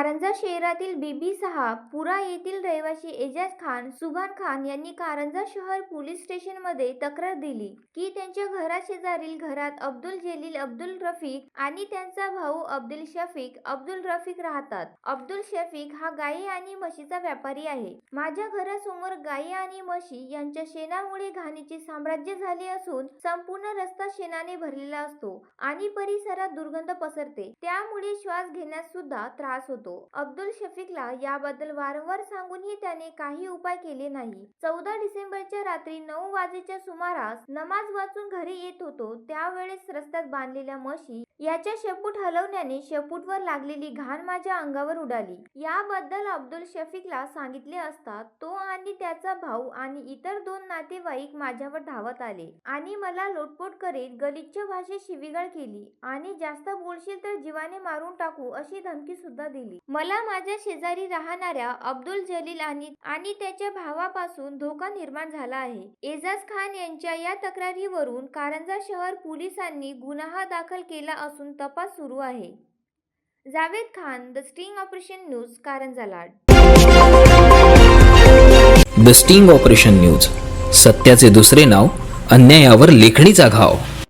कारंजा शहरातील बीबी सहा पुरा येथील रहिवासी एजाज खान सुभान खान यांनी कारंजा शहर पोलीस स्टेशनमध्ये तक्रार दिली की त्यांच्या घराशेजारील घरात अब्दुल जलील अब्दुल रफिक आणि त्यांचा भाऊ अब्दुल शफीक अब्दुल रफिक राहतात. अब्दुल शफीक हा गायी आणि म्हशीचा व्यापारी आहे. माझ्या घरासमोर गायी आणि म्हशी यांच्या शेणामुळे घाणीचे साम्राज्य झाले असून संपूर्ण रस्ता शेणाने भरलेला असतो आणि परिसरात दुर्गंध पसरते. त्यामुळे श्वास घेण्यास सुद्धा त्रास होतो. होतो. अब्दुल शफीकला याबद्दल वारंवार सांगूनही त्याने काही उपाय केले नाही. चौदा डिसेंबरच्या रात्री नऊ वाजेच्या सुमारास नमाज वाचून घरी येत होतो. त्यावेळेस रस्त्यात बांधलेल्या म्हशी याच्या शेपूट हलवण्याने शेपूटवर लागलेली घाण माझ्या अंगावर उडाली. याबद्दल अब्दुल शफीकला सांगितले असता तो आणि त्याचा भाऊ आणि इतर दोन नातेवाईक माझ्यावर धावत आले आणि मला लोटपोट करीत गलिच्छ भाषेत शिविगाळ केली आणि जास्त बोलशील तर जीवाने मारून टाकू अशी धमकी सुद्धा दिली. मला माझ्या शेजारी राहणाऱ्या अब्दुल जलील आणि आणि त्याच्या भावापासून धोका निर्माण झाला आहे. एजाज खान यांच्या या तक्रारीवरून कारंजा शहर पोलिसांनी गुन्हा दाखल केला असून तपास सुरू आहे. Javed Khan the sting operation news Karanja Lad. The sting operation news सत्याचे दुसरे नाव अन्यायावर लेखणीचा घाव.